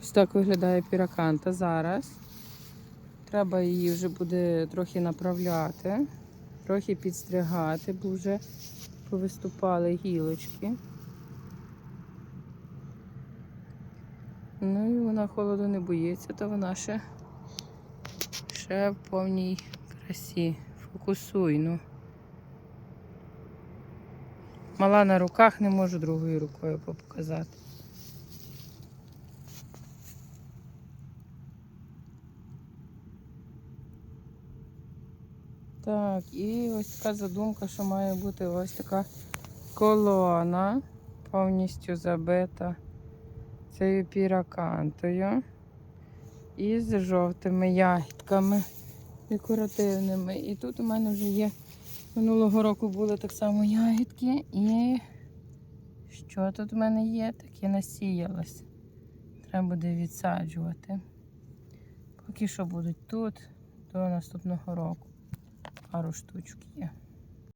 Ось так виглядає піраканта зараз. Треба її вже буде трохи направляти, трохи підстригати, бо вже повиступали гілочки. Ну і вона холоду не боїться, то вона ще, ще в повній красі. Фокусуй, ну. Мала на руках, не можу другою рукою показати. Так, і ось така задумка, що має бути ось така колона, повністю забита цією піракантою. І з жовтими ягідками декоративними. І тут у мене вже є минулого року були так само ягідки. І що тут у мене є? Таке насіялось. Треба буде відсаджувати. Поки що будуть тут до наступного року. Пару штучок.